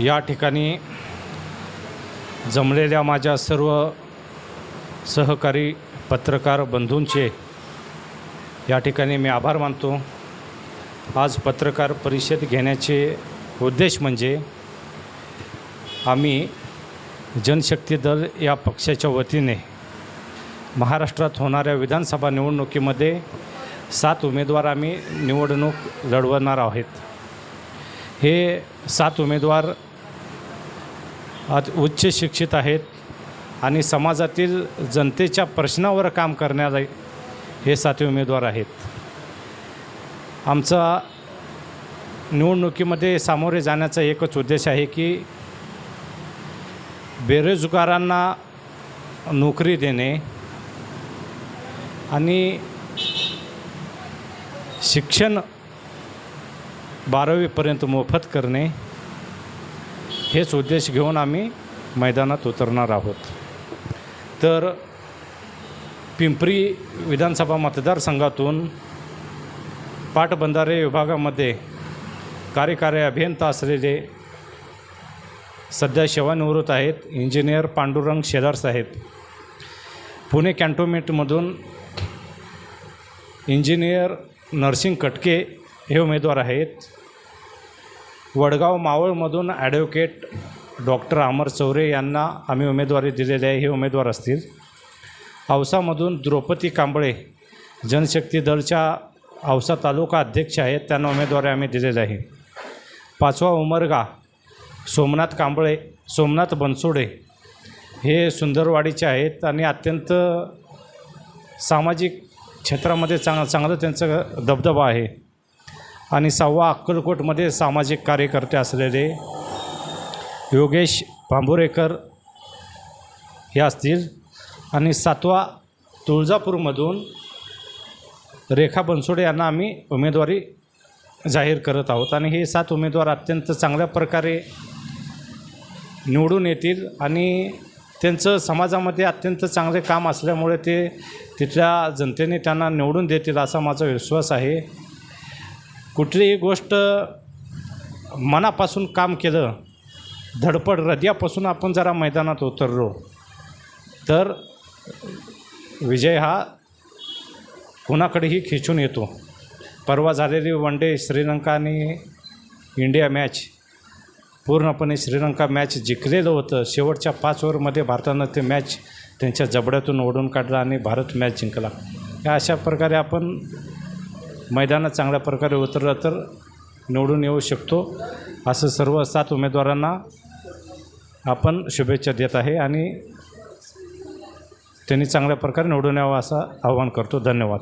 या ठिकाणी जमलेल्या माझ्या सर्व सहकारी पत्रकार बंधूंचे या ठिकाणी मी आभार मानतो. आज पत्रकार परिषद घेण्याचे उद्देश म्हणजे आम्ही जनशक्ती दल या पक्षाच्या वतीने महाराष्ट्रात होणाऱ्या विधानसभा निवडणुकीमध्ये सात उमेदवार आम्ही निवडणूक लढवणार आहोत. हे सात उमेदवार आज उच्च शिक्षित आहेत आणि समाजातील जनतेच्या प्रश्नावर काम करण्याला हे सातवे उमेदवार आहेत. आमचा निवडणुकीमध्ये सामोरे जाण्याचा एकच उद्देश आहे की बेरोजगारांना नोकरी देणे आणि शिक्षण बारावीपर्यंत मोफत करणे. हेच उद्देश घेऊन आम्ही मैदानात उतरणार आहोत. तर पिंपरी विधानसभा मतदारसंघातून पाटबंधारे विभागामध्ये कार्यकारी अभियंता असलेले सध्या सेवानिवृत्त आहेत इंजिनियर पांडुरंग शेलार साहेब. पुणे कॅन्टोमेंटमधून इंजिनियर नर्सिंग कटके हे उमेदवार आहेत. वडगाव मावळमधून ॲडव्होकेट डॉक्टर अमर चौरे यांना आम्ही उमेदवारी दिलेली आहे. हे उमेदवार असतील. औसामधून द्रौपदी कांबळे जनशक्ती दलच्या औसा तालुका अध्यक्ष आहेत. त्यांना उमेदवारी आम्ही दिलेली आहे. पाचवा उमरगा सोमनाथ कांबळे सोमनाथ बनसोडे हे सुंदरवाडीचे आहेत आणि अत्यंत सामाजिक क्षेत्रामध्ये चांग चांगलं त्यांचं दबदबा आहे. आणि सहावा अक्कलकोटमध्ये सामाजिक कार्यकर्ते असलेले योगेश भांबुरेकर हे असतील. आणि सातवा तुळजापूरमधून रेखा बनसोडे यांना आम्ही उमेदवारी जाहीर करत आहोत. आणि हे सात उमेदवार अत्यंत चांगल्या प्रकारे निवडून येतील आणि त्यांचं समाजामध्ये अत्यंत चांगले काम असल्यामुळे ते तिथल्या जनतेने त्यांना निवडून देतील असा माझा विश्वास आहे. कुठलीही गोष्ट मनापासून काम केलं धडपड हृदयापासून आपण जरा मैदानात उतरलो तर विजय हा कुणाकडेही खिचून येतो. परवा झालेली वन डे श्रीलंका आणि इंडिया मॅच पूर्णपणे श्रीलंका मॅच जिंकलेलं होतं. शेवटच्या पाच ओव्हरमध्ये भारतानं ते मॅच त्यांच्या जबड्यातून ओढून काढला आणि भारत मॅच जिंकला. या अशा प्रकारे आपण मैदानात चांगल्या प्रकारे उतरलं तर निवडून येऊ शकतो. असं सर्व सात उमेदवारांना आपण शुभेच्छा देत आहे आणि त्यांनी चांगल्या प्रकारे निवडून यावं असं आवाहन करतो. धन्यवाद.